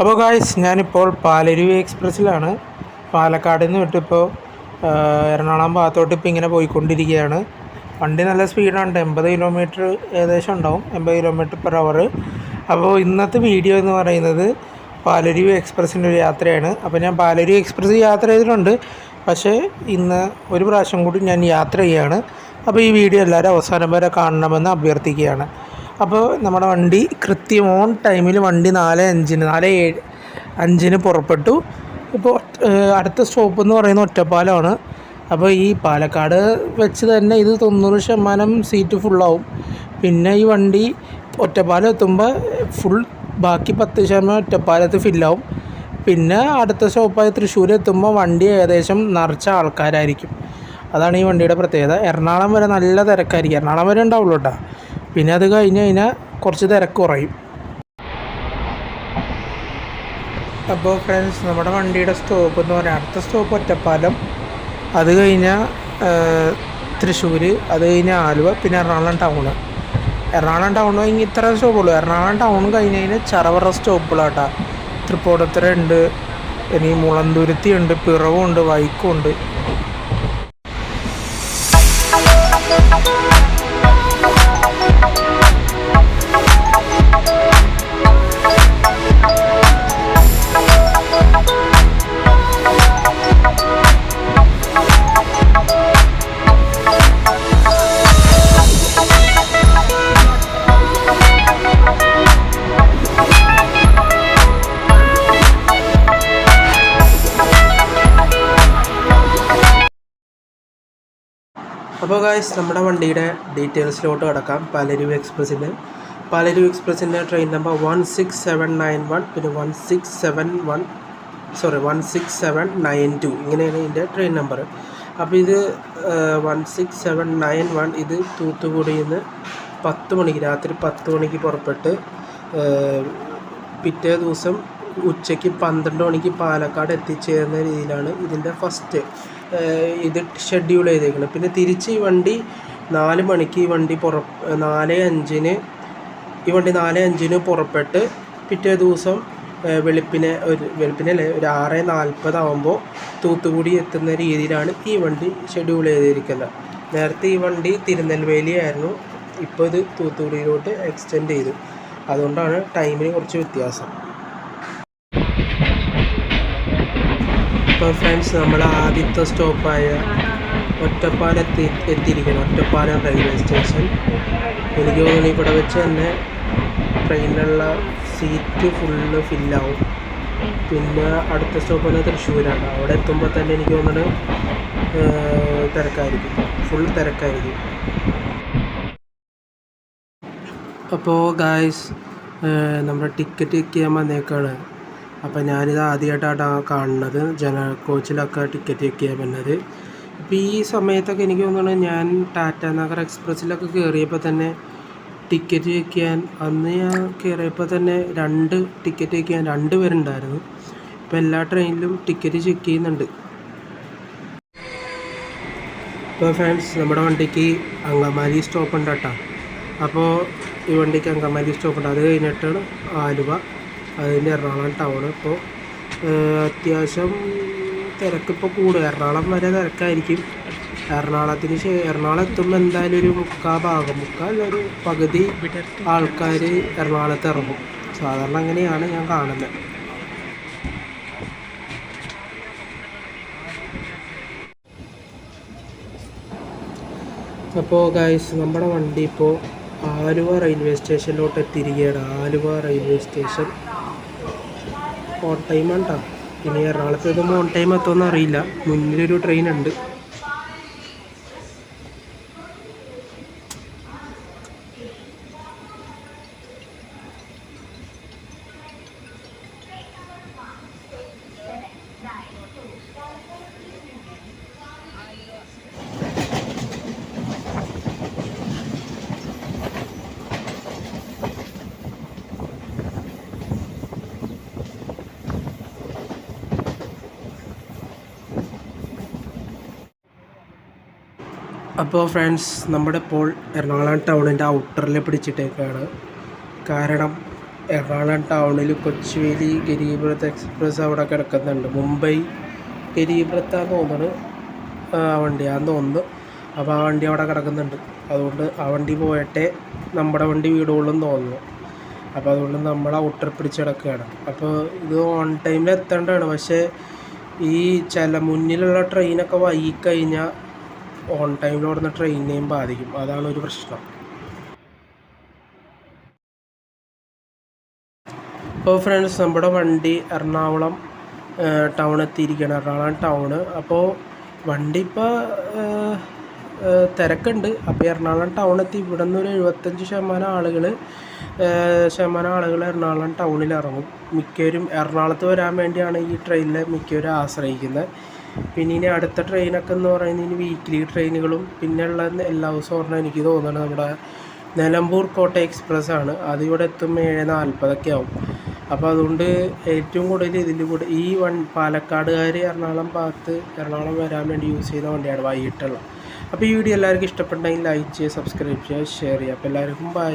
അപ്പോൾ ഗായ്സ് ഞാനിപ്പോൾ പാലരുവി എക്സ്പ്രസ്സിലാണ്. പാലക്കാട് നിന്ന് വിട്ടിപ്പോൾ എറണാകുളം ഭാഗത്തോട്ട് ഇപ്പോൾ ഇങ്ങനെ പോയിക്കൊണ്ടിരിക്കുകയാണ്. വണ്ടി നല്ല സ്പീഡാണ്. എൺപത് കിലോമീറ്റർ ഏകദേശം ഉണ്ടാവും. എൺപത് കിലോമീറ്റർ പെർ അവർ അപ്പോൾ ഇന്നത്തെ വീഡിയോ എന്ന് പറയുന്നത് പാലരുവി എക്സ്പ്രസ്സിന്റെ ഒരു യാത്രയാണ്. അപ്പോൾ ഞാൻ പാലരുവി എക്സ്പ്രസ് യാത്ര ചെയ്തിട്ടുണ്ട്. പക്ഷേ ഇന്ന് ഒരു പ്രാവശ്യം കൂടി ഞാൻ യാത്ര ചെയ്യുകയാണ് അപ്പോൾ ഈ വീഡിയോ എല്ലാവരും അവസാനം വരെ കാണണമെന്ന് അഭ്യർത്ഥിക്കുകയാണ്. അപ്പോൾ നമ്മുടെ വണ്ടി കൃത്യം ഓൺ ടൈമിൽ വണ്ടി നാല് അഞ്ചിന് നാല് ഏഴ് അഞ്ചിന് പുറപ്പെട്ടു. ഇപ്പോൾ അടുത്ത സ്റ്റോപ്പ് എന്ന് പറയുന്നത് ഒറ്റപ്പാലമാണ് അപ്പോൾ ഈ പാലക്കാട് വെച്ച് തന്നെ ഇത് തൊണ്ണൂറ് ശതമാനം സീറ്റ് ഫുള്ളാവും പിന്നെ ഈ വണ്ടി ഒറ്റപ്പാലം എത്തുമ്പോൾ ഫുൾ ബാക്കി പത്ത് ശതമാനം ഒറ്റപ്പാലത്ത് ഫില്ലാവും പിന്നെ അടുത്ത സ്റ്റോപ്പായ തൃശ്ശൂർ എത്തുമ്പോൾ വണ്ടി ഏകദേശം നിറച്ച ആൾക്കാരായിരിക്കും. അതാണ് ഈ വണ്ടിയുടെ പ്രത്യേകത. എറണാകുളം വരെ നല്ല തിരക്കായിരിക്കും. എറണാകുളം വരെ ഉണ്ടാവുള്ളൂ കേട്ടോ. പിന്നെ അത് കഴിഞ്ഞ് കഴിഞ്ഞാൽ കുറച്ച് തിരക്ക് കുറയും. അപ്പോൾ ഫ്രണ്ട്സ് നമ്മുടെ വണ്ടിയുടെ സ്റ്റോപ്പ് എന്ന് പറയാം അടുത്ത സ്റ്റോപ്പ് ഒറ്റപ്പാലം. അത് കഴിഞ്ഞാൽ തൃശ്ശൂർ അത് കഴിഞ്ഞാൽ ആലുവ പിന്നെ എറണാകുളം ടൗണ് എറണാകുളം ടൗൺ കഴിഞ്ഞ് ഇത്ര സ്റ്റോപ്പുള്ളൂ എറണാകുളം ടൗൺ കഴിഞ്ഞ് കഴിഞ്ഞാൽ ചറവറ സ്റ്റോപ്പുകളാട്ടാ തൃപ്പൂണിത്തറ ഉണ്ട് ഇനി മുളന്തുരുത്തി ഉണ്ട് പിറവുണ്ട് വൈക്കുണ്ട് അപ്പോൾ ഗായ്സ് നമ്മുടെ വണ്ടിയുടെ ഡീറ്റെയിൽസിലോട്ട് കിടക്കാം. പാലരുവി എക്സ്പ്രസ്സിന്റെ Palaruvi എക്സ്പ്രസ്സിന്റെ train number one six seven nine one പിന്നെ one six seven one sorry one six seven nine two ഇങ്ങനെയാണ് ഇതിന്റെ ട്രെയിൻ നമ്പർ അപ്പോൾ ഇത് one six seven nine one ഇത് തൂത്തുക്കുടിയിൽ നിന്ന് പത്ത് മണിക്ക് രാത്രി പത്ത് മണിക്ക് പുറപ്പെട്ട് പിറ്റേ ദിവസം ഉച്ചയ്ക്ക് പന്ത്രണ്ട് മണിക്ക് പാലക്കാട് എത്തിച്ചേരുന്ന രീതിയിലാണ് ഇതിന്റെ ഫസ്റ്റ് ഇത് ഷെഡ്യൂൾ ചെയ്തേക്കുന്നത് പിന്നെ തിരിച്ച് ഈ വണ്ടി നാല് മണിക്ക് ഈ വണ്ടി പുറ നാല് അഞ്ചിന് ഈ വണ്ടി നാല് അഞ്ചിന് പുറപ്പെട്ട് പിറ്റേ ദിവസം വെളുപ്പിനെ ഒരു വെളുപ്പിനല്ലേ ഒരു ആറ് നാൽപ്പതാവുമ്പോൾ തൂത്തുക്കുടി എത്തുന്ന രീതിയിലാണ് ഈ വണ്ടി ഷെഡ്യൂൾ ചെയ്തിരിക്കുന്നത്. നേരത്തെ ഈ വണ്ടി തിരുനെൽവേലി ആയിരുന്നു. ഇപ്പോൾ ഇത് തൂത്തുക്കുടിയിലോട്ട് എക്സ്റ്റെൻഡ് ചെയ്തു. അതുകൊണ്ടാണ് ടൈമിന് കുറച്ച് വ്യത്യാസം. ഇപ്പോൾ ഫ്രണ്ട്സ് നമ്മൾ ആദ്യത്തെ സ്റ്റോപ്പായ ഒറ്റപ്പാലത്ത് എത്തിയിരിക്കുന്നു. ഒറ്റപ്പാലം റെയിൽവേ സ്റ്റേഷൻ എനിക്ക് തോന്നുന്നു ഇവിടെ വെച്ച് തന്നെ ട്രെയിനിലുള്ള സീറ്റ് ഫുള്ള് ഫില്ലാവും പിന്നെ അടുത്ത സ്റ്റോപ്പ് തന്നെ തൃശ്ശൂരാണ്. അവിടെ എത്തുമ്പോൾ തന്നെ എനിക്ക് തോന്നുന്നത് തിരക്കായിരിക്കും. ഫുൾ തിരക്കായിരിക്കും. അപ്പോൾ ഗായ്സ് നമ്മുടെ ടിക്കറ്റ് ചെക്ക് ചെയ്യാൻ വന്നേക്കാണ്. അപ്പോൾ ഞാനിത് ആദ്യമായിട്ടാണ് കാണുന്നത്. ജനറൽ കോച്ചിലൊക്കെ ടിക്കറ്റ് ചെക്ക് ചെയ്യാൻ പറ്റുന്നത് അപ്പോൾ ഈ സമയത്തൊക്കെ എനിക്ക് തോന്നുന്നു ഞാൻ ടാറ്റ നഗർ എക്സ്പ്രസ്സിലൊക്കെ കയറിയപ്പോൾ തന്നെ ടിക്കറ്റ് ചെക്ക് ചെയ്യാൻ അന്ന് ഞാൻ കയറിയപ്പോൾ തന്നെ രണ്ട് ടിക്കറ്റ് ചെക്ക് ചെയ്യാൻ രണ്ട് പേരുണ്ടായിരുന്നു. ഇപ്പോൾ എല്ലാ ട്രെയിനിലും ടിക്കറ്റ് ചെക്ക് ചെയ്യുന്നുണ്ട്. ഇപ്പോൾ ഫ്രണ്ട്സ് നമ്മുടെ വണ്ടിക്ക് അങ്കമാലി സ്റ്റോപ്പ് ഉണ്ട് കേട്ടോ അപ്പോൾ ഈ വണ്ടിക്ക് അങ്കമാലി സ്റ്റോപ്പ് ഉണ്ട്. അത് കഴിഞ്ഞിട്ടാണ് ആലുവ. അതിന്റെ എറണാകുളം ടൗൺ ഇപ്പോൾ അത്യാവശ്യം തിരക്കിപ്പോൾ കൂടും. എറണാകുളം വരെ തിരക്കായിരിക്കും. എറണാകുളത്തിന് എറണാകുളം എത്തുമ്പോൾ എന്തായാലും ഒരു മുക്കാ ഭാഗം മുക്കാൽ ഒരു പകുതി ആൾക്കാർ എറണാകുളത്ത് ഇറങ്ങും. സാധാരണ അങ്ങനെയാണ് ഞാൻ കാണുന്നത് അപ്പോൾ ഗൈസ് നമ്മുടെ വണ്ടി ഇപ്പോൾ ആലുവ റെയിൽവേ സ്റ്റേഷനിലോട്ട് എത്തിയിരിക്കുകയാണ് ആലുവ റെയിൽവേ സ്റ്റേഷൻ ഓൺ ടൈമാണ് കേട്ടോ ഇനി എറണാകുളത്ത് എത്തുമ്പോൾ ഓൺ ടൈം എത്തുമെന്ന് അറിയില്ല. മുന്നിലൊരു ട്രെയിൻ ഉണ്ട്. അപ്പോൾ ഫ്രണ്ട്സ് നമ്മുടെ ഇപ്പോൾ എറണാകുളം ടൗണിന്റെ ഔട്ടറിൽ പിടിച്ചിട്ടേക്കാണ്. കാരണം എറണാകുളം ടൗണിൽ കൊച്ചുവേലി ഗരീബ്രത്ത് എക്സ്പ്രസ് അവിടെ കിടക്കുന്നുണ്ട്. മുംബൈ ഗരീബ്രത്താന്ന് തോന്നുന്നത് ആ വണ്ടിയാന്ന് തോന്നുന്നു. അപ്പോൾ ആ വണ്ടി അവിടെ കിടക്കുന്നുണ്ട്. അതുകൊണ്ട് ആ വണ്ടി പോയിട്ടേ നമ്മുടെ വണ്ടി വീടുകളിലും തോന്നുന്നു. അപ്പോൾ അതുകൊണ്ട് നമ്മൾ ഔട്ടർ പിടിച്ച് കിടക്കുകയാണ്. അപ്പോൾ ഇത് ഓൺ ടൈമിൽ എത്തേണ്ടതാണ്. പക്ഷേ ഈ ചില മുന്നിലുള്ള ട്രെയിനൊക്കെ വൈകി വൈകിക്കഴിഞ്ഞാൽ ഓൺ ടൈമിൽ ഓടുന്ന ട്രെയിനിനെയും ബാധിക്കും. അതാണ് ഒരു പ്രശ്നം. അപ്പോൾ ഫ്രണ്ട്സ് നമ്മുടെ വണ്ടി എറണാകുളം ടൗൺ എത്തിയിരിക്കുകയാണ് എറണാകുളം ടൗണ് അപ്പോൾ വണ്ടി ഇപ്പോൾ തിരക്കുണ്ട്. അപ്പോൾ എറണാകുളം ടൗൺ എത്തി. ഇവിടെ നിന്ന് ഒരു എഴുപത്തഞ്ച് ശതമാനം ആളുകൾ ശതമാനം ആളുകൾ എറണാകുളം ടൗണിൽ ഇറങ്ങും. മിക്കവരും എറണാകുളത്ത് വരാൻ വേണ്ടിയാണ് ഈ ട്രെയിനിൽ മിക്കവരും ആശ്രയിക്കുന്നത്. പിന്നെ ഇനി അടുത്ത ട്രെയിനൊക്കെ എന്ന് പറയുന്നത് ഇനി വീക്കിലി ട്രെയിനുകളും പിന്നെ ഉള്ള എല്ലാ ദിവസവും പറഞ്ഞാൽ എനിക്ക് തോന്നുന്നത് നമ്മുടെ നിലമ്പൂർ കോട്ട എക്സ്പ്രസ് ആണ്. അത് ഇവിടെ എത്തുമ്പോൾ ഏഴ് നാൽപ്പതൊക്കെ ആവും. അപ്പോൾ അതുകൊണ്ട് ഏറ്റവും കൂടുതൽ ഇതിൽ കൂടെ ഈ വൺ പാലക്കാടുകാർ എറണാകുളം ഭാഗത്ത് എറണാകുളം വരാൻ വേണ്ടി യൂസ് ചെയ്യുന്ന വണ്ടിയാണ് വൈകിട്ടുള്ള അപ്പോൾ ഈ വീഡിയോ എല്ലാവർക്കും ഇഷ്ടപ്പെട്ടെങ്കിൽ ലൈക്ക് ചെയ്യുക സബ്സ്ക്രൈബ് ചെയ്യുക ഷെയർ ചെയ്യുക. അപ്പോൾ എല്ലാവർക്കും ബൈ